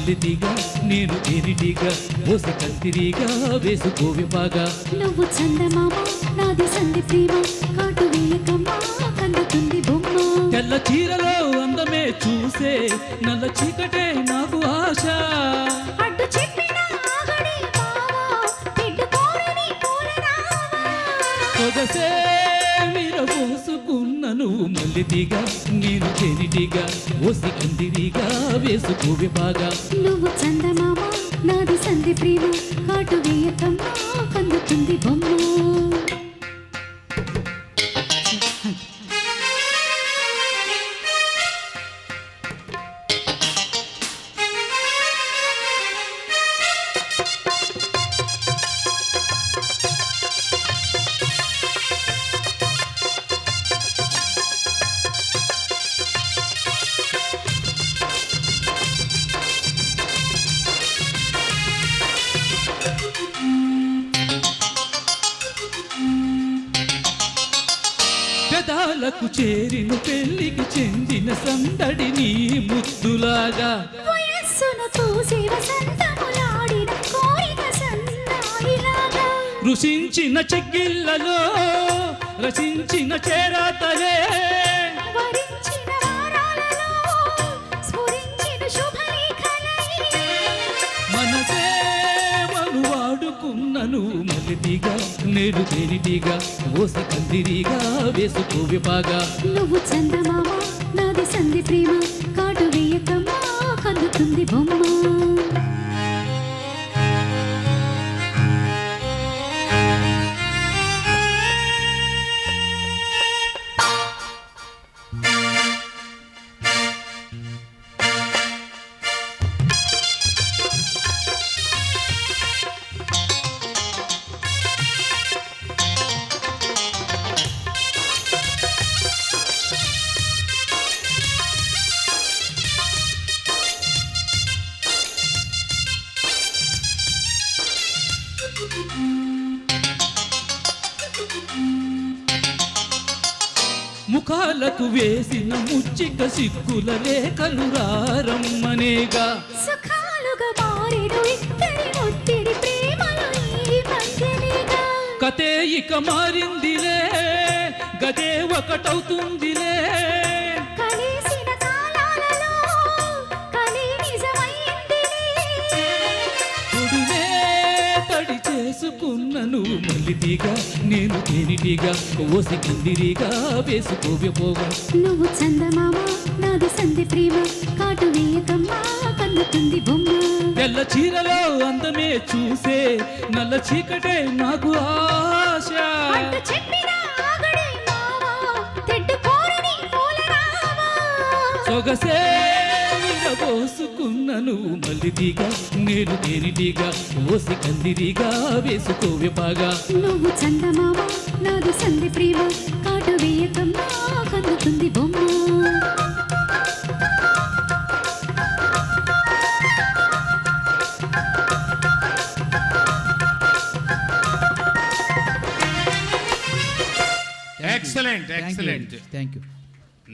మల్లిదిగా నేను తేనిటిగా ఓసి కత్తిరిగా వేసుకోవి బాగా. నువ్వు చందమామ నాది సంధి ప్రేమ కాటు వేయకమ్మా కందుతుంది బొమ్మ. తెల్ల చీరలో అందమే చూసే నల్ల చీకటే నాకు ఆశ. అడ్డు చెప్పిన ఆగడే బావా పూలరావా. సొగసే విరబోసుకున్న నువ్వు మల్లిదిగా నేను తేనిటిగా ఓసి కందిరిగా వేసుకోవి బాగా నువ్వు చందమామ నాది సంధి ప్రేమ. పెదాలకు చేరిన పెళ్ళికి చెందిన సందడి నీ ముద్దులాగా. రుచించిన చెక్కిళ్ళలో రచించిన చేరాతలే మనువాడుకున్న మలిదిగా నేడు తేనిటిగా ఓసి కందిరిగా వేసుకోవి బాగా నువ్వు చందమామ. ముఖాలకు వేసిన ముచ్చిక సిగ్గుల లేఖలు రారమ్మనేగా. సుఖాలుగా మారెడు ఇద్దరి ఒత్తిడి ప్రేమలో ఈ మధ్యనేగా. కతే ఇక మారిందిలే గదే ఒకటవుతుందిలే. తడి చేసుకున్న నువ్వు మల్లిదిగా నేను తేనిటిగా ఓసి కందిరిగా వేసుకోవి నువ్వు చందమామ నాది సంధి ప్రేమ కాటు వేయకమ్మా కందుతుంది బొమ్మ. తెల్ల చీరలో అందమే చూసే నల్ల చీకటే నాకు ఆశ. సొగసే పోసుకున్న నువ్వు మల్లిదిగా నేను తేనిటిగా ఓసి కందిరిగా వేసుకోవి బాగా నువ్వు చందమామ నాది సంధి ప్రేమ కాటు వేయకమ్మా కందుతుంది బొమ్మ. Excellent excellent thank you